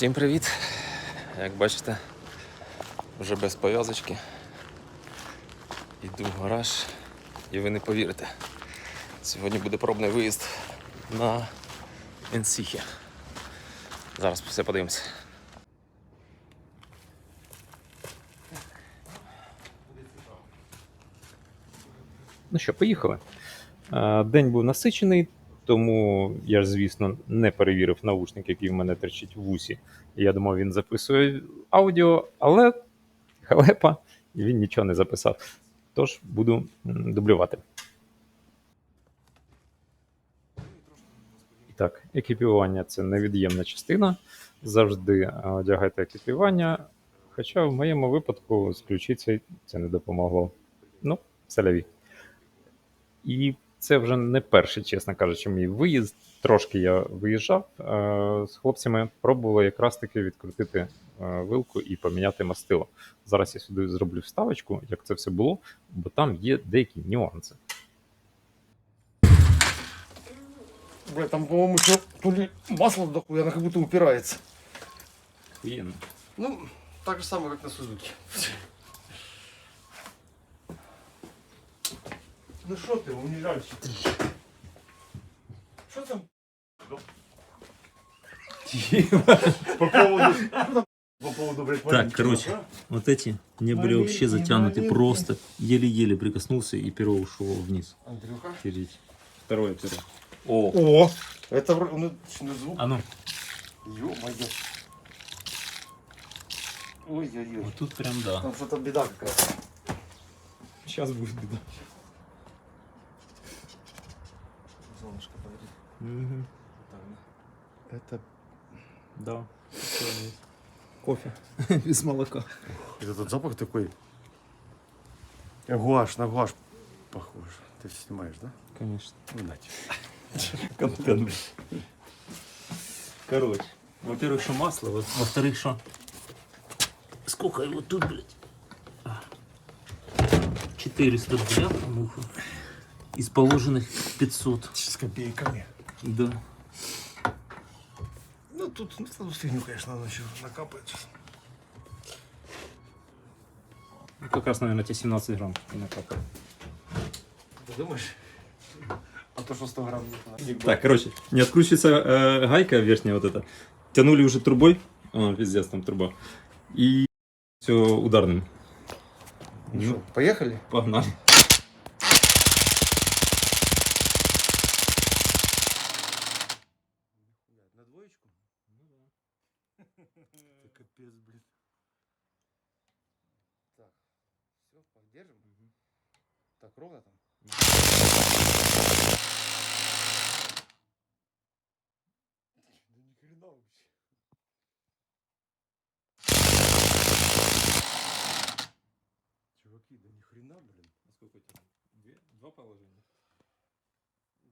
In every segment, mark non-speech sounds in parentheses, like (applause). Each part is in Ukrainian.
Всім привіт! Як бачите, вже без пов'язочки. Йду в гараж і ви не повірите. Сьогодні буде пробний виїзд на Енсіхі. Зараз все подивимося. Ну що, поїхали. Е, День був насичений, тому я ж, звісно, не перевірив наушник, який в мене терчить в вусі. Я думав, він записує аудіо, але халепа, він нічого не записав. Тож буду дублювати. Так, екіпірування це невід'ємна частина. Завжди е, одягайте екіпірування. Хоча в моєму випадку з ключицею це не допомогло. Ну, селяві. І це вже не перший, чесно кажучи, мій виїзд. Трошки я виїжджав е, з хлопцями, пробували якраз таки відкрутити е, вилку і поміняти мастило. Зараз я сюди зроблю вставочку, як це все було, бо там є деякі нюанси. Бля, там, по-моему, еще то ли масло дохуя, она как будто упирается. Ну, так же самое, как на Сузуки. Ну что ты, унижающий? Что там? По поводу... По поводу, блядь, Так, короче, вот эти не были вообще затянуты, просто еле-еле прикоснулся и перо ушло вниз. Андрюха. Тереть. Второе перо. О, О, это ну, звук. а ну, Ё-моё. Ой-ой-ой. вот тут прям да. Там что-то беда какая-то. Зараз буде біда. Солнышко, подожди. Мгм, Это Да. Кофе (laughs) без молока. Это тот запах такой. Гуаш, на гуаш похож. Ты все снимаешь, да? Конечно. Ну. (laughs) Контент. Короче, во-первых, что масло, во- во-вторых, что... Сколько его тут, блядь? А. 400 бляха, муха. Из положенных 500. С копейками. Да. Ну, тут, ну, тут фигню, конечно, надо еще накапать сейчас. Ну, Как раз, наверное, те 17 грамм накапало. Ты думаешь? А то, что 100 грамм не Так, короче, не откручивается э, гайка верхняя вот эта. Тянули уже трубой, а, пиздец, там труба. И все ударным. Ну, поехали? Погнали. На двоечку? Ну да. Ты капец, блин. Так, все, поддержим. Так, ровно там? Да ни хрена вообще. Чуваки, да ни хрена, блин. А сколько у тебя? Две? Два положения?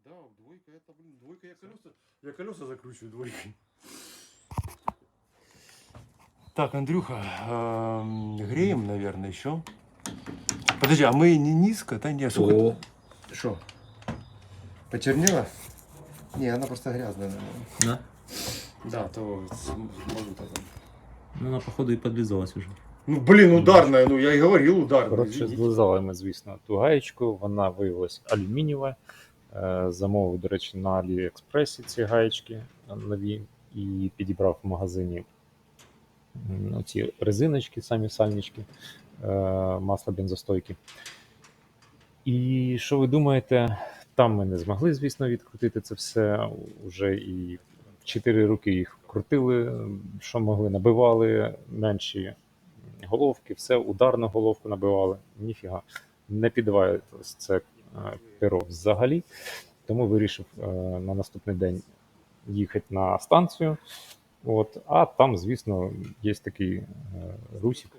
Да, двойка это, блин, двойка я колеса. Я колеса закручиваю двойкой. Так, Андрюха, эм, греем, наверное, еще. Подожди, а мы не низко, да не, сколько? Что? Почернела? Не, она просто грязная, наверное. Да? Да, то с- могу так. Ну, она, походу, и подлизалась уже. Ну, блин, ударная, ну я и говорил ударная. Коротше, извините. злизали ми, звісно, ту гаєчку, вона виявилась алюмінієва. Е, Замовив, до речі, на Аліекспресі ці гаєчки нові і підібрав в магазині м, оці резиночки, самі сальнички, масло бензостойки. І що ви думаєте, там ми не змогли, звісно, відкрутити це все. Уже і чотири роки їх крутили, що могли, набивали менші головки, все ударну головку набивали. Ніфіга. Не підбиває це е, перо взагалі. Тому вирішив е, на наступний день їхати на станцію. От, а там, звісно, є такий е, русик.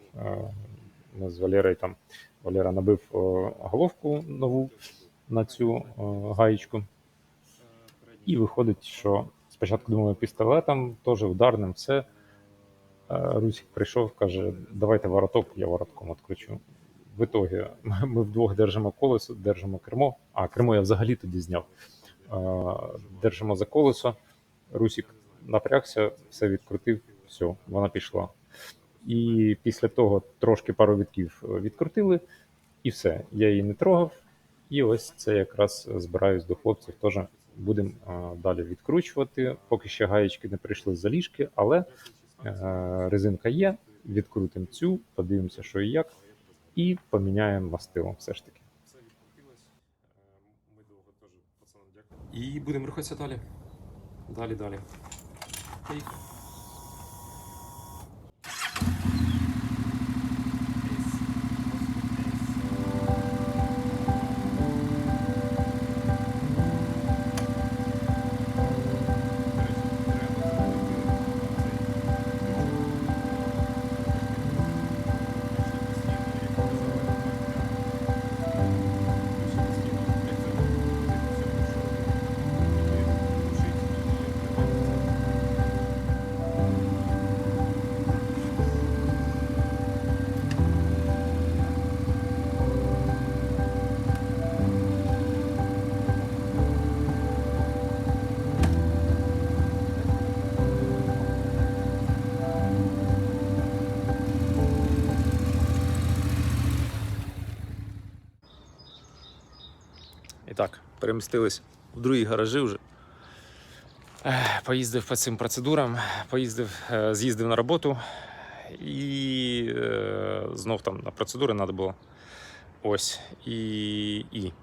Ми з Валерою там Валера набив головку нову на цю гаєчку. І виходить, що спочатку думали пістолетом, теж ударним, все. Е, Русик прийшов, каже, давайте вороток, я воротком відкручу. В ітогі (laughs) ми вдвох держимо колесо, держимо кермо. А кермо я взагалі тоді зняв. Е, Держимо за колесо. Русик напрягся, все відкрутив, все, вона пішла. І після того трошки пару вітків е, відкрутили, і все. Я її не трогав. І ось це якраз збираюсь до хлопців. Теж будемо е, далі відкручувати. Поки ще гаєчки не прийшли з заліжки, але е, резинка є. Відкрутимо цю, подивимося, що і як, і поміняємо мастило все ж таки. І будемо рухатися далі. Далі, далі. Так, перемістились в другі гаражі вже. Поїздив по цим процедурам, поїздив, е, з'їздив на роботу і е, знов там на процедури треба було. Ось. І, і.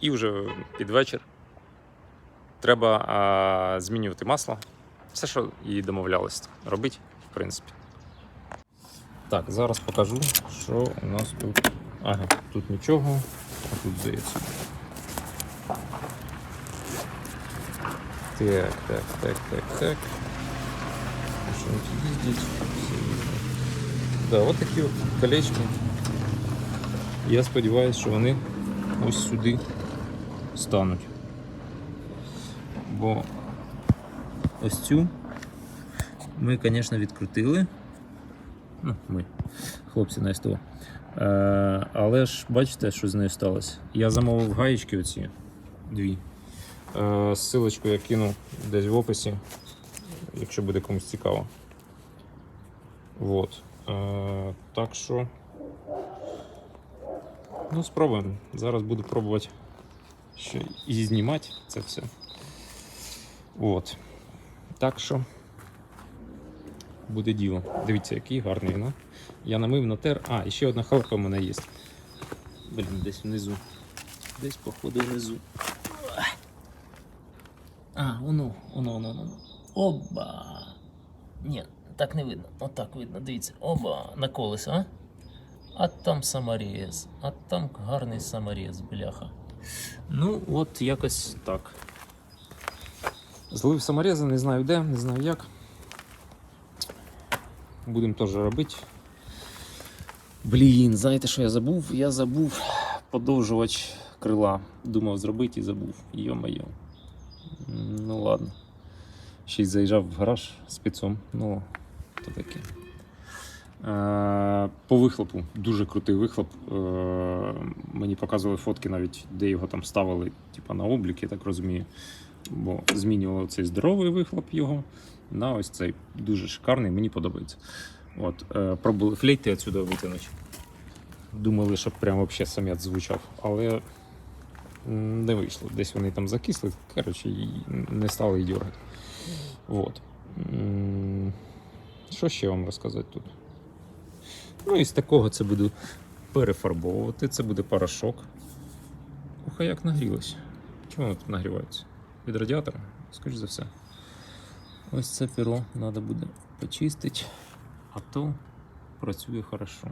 і вже під вечір треба а, змінювати масло. Все, що і домовлялись робити, в принципі. Так, зараз покажу, що у нас тут. Ага, тут нічого, тут здається. Так, так, так, так, так. Що тут їздить? Все видно. Да, от такі от колечки. Я сподіваюся, що вони ось сюди стануть. Бо ось цю ми, звісно, відкрутили. Ну, ми, хлопці на СТО. Е, але ж бачите, що з нею сталося? Я замовив гаєчки оці дві. Е, ссылочку я кину десь в описі, якщо буде комусь цікаво. Вот. Е, так що. Ну, спробуємо. Зараз буду пробувати ще і знімати це все. От. Так що буде діло. Дивіться, який гарний вона. Я намив натер. А, і ще одна халка в мене є. Блін, десь внизу. Десь, походу, внизу. А, воно, воно, воно, воно. Оба. Ні, так не видно. Отак видно, дивіться. Оба на колесо, а? А там саморез. А там гарний саморез, бляха. Ну, от якось так. Злив саморези, не знаю де, не знаю як. Будемо теж робити. Блін, знаєте, що я забув? Я забув подовжувач крила. Думав зробити і забув. Йо-моє. Ну ладно. Ще й заїжджав в гараж з піцом. Ну, то таке. Е, по вихлопу. Дуже крутий вихлоп. Е, мені показували фотки навіть, де його там ставили, типу, на облік, я так розумію. Бо змінювали цей здоровий вихлоп його на ось цей дуже шикарний, мені подобається. От, е, пробували флейти відсюди витягнути. Думали, щоб прям взагалі самець звучав, але не вийшло. Десь вони там закисли, коротше, не стали її дергати. Вот. М, Що ще вам розказати тут? Ну, і з такого це буду перефарбовувати. Це буде порошок. Ух, як нагрілось. Чому воно тут нагрівається? Від радіатора, скоріш за все. Ось це перо треба буде почистити, а то працює хорошо.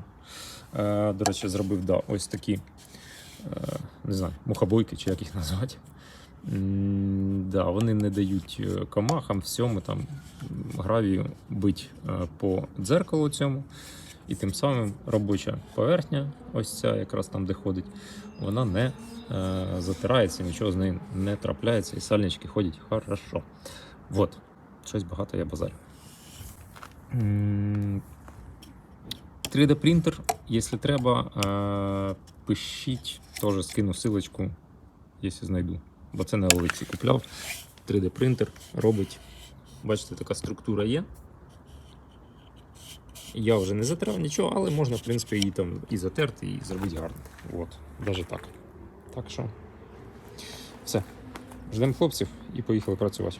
Е, до речі, зробив да, ось такі, е, не знаю, мухобойки чи як їх назвати. Да, вони не дають е, комахам всьому там гравію бить е, по дзеркалу цьому. І тим самим робоча поверхня, ось ця якраз там, де ходить, вона не е, затирається, нічого з нею не трапляється, і сальнички ходять хорошо. Вот. Щось багато я базарю. 3D принтер, якщо треба, е, пишіть, теж скину ссылочку, якщо знайду. Бо це на Олексі купляв. 3D принтер робить. Бачите, така структура є. Я вже не затерав нічого, але можна, в принципі, її там і затерти, і зробити гарно. От, навіть так. Так що. Все. Ждемо хлопців і поїхали працювати.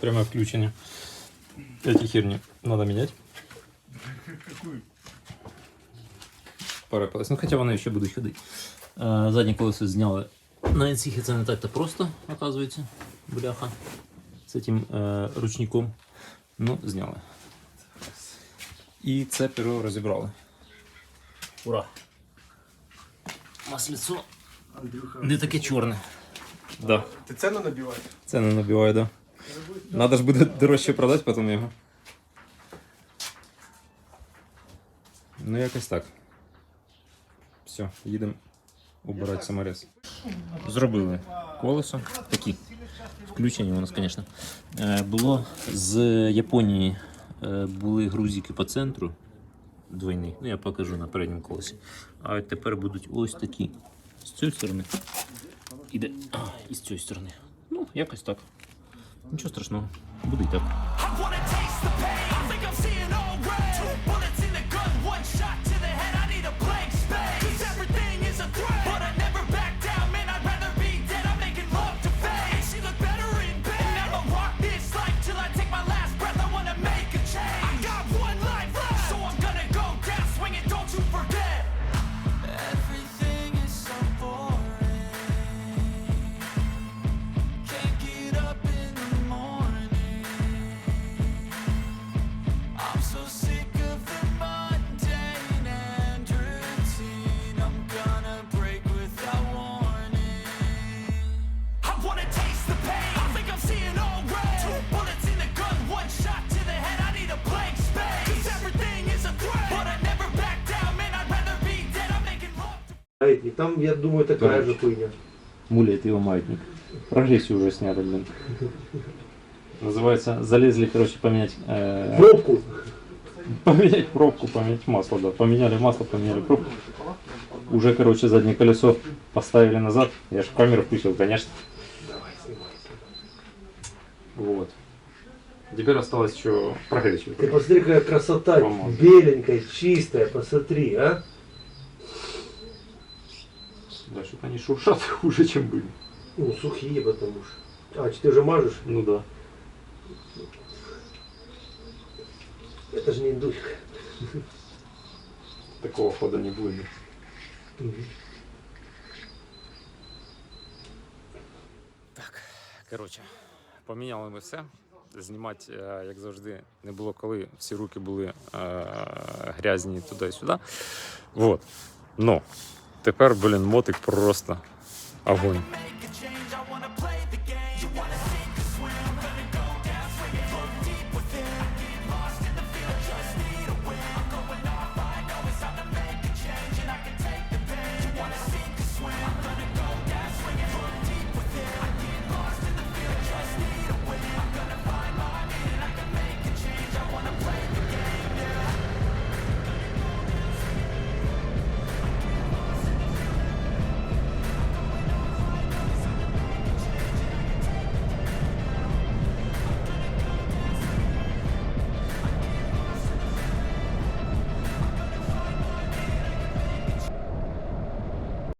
Пряме включення. Эти херни надо менять. Порепалась. Ну, хоча вони ще будуть ходити. Е, Заднє колесо зняли. На інсіхі це не так-то просто, оказується. Бляха. З цим е, ручником. Ну, зняли. І це перо розібрали. Ура! Масліцо не таке чорне. Да. Ти ціну набиваєш? Це не набиває, да. Надо ж буде дорожче продати потім його. Ну, якось так. Все, їдемо убирати саморез. Зробили колесо. Такі. Включені у нас, звісно. Е, Було з Японії е, були грузики по центру двойні. Ну, я покажу на передньому колесі. А тепер будуть ось такі. З цієї сторони. Іде. І з цієї сторони. Ну, якось так. Нічого страшного. Буде і так. И там, я думаю, такая же хуйня. Мулит его маятник. Прогрессию уже сняли, блин. Называется, залезли, короче, поменять... э, Пробку. поменять пробку, поменять масло, да. Поменяли масло, поменяли пробку. Уже, короче, заднее колесо поставили назад. Я же камеру включил, конечно. Вот. Теперь осталось еще прогреть. Ты посмотри, какая красота. Поможет. Беленькая, чистая, посмотри, а. Да, что-то они шуршат хуже, (laughs) чем были. Ну, сухие, потому что. А, что ты уже мажешь? Ну да. Это же не индусик. Такого хода не будет. Так, коротше, поміняли ми все. Знімати, е, як завжди, не було коли. Всі руки були е, грязні туди-сюди. Вот. Ну, тепер, блін, мотик просто огонь.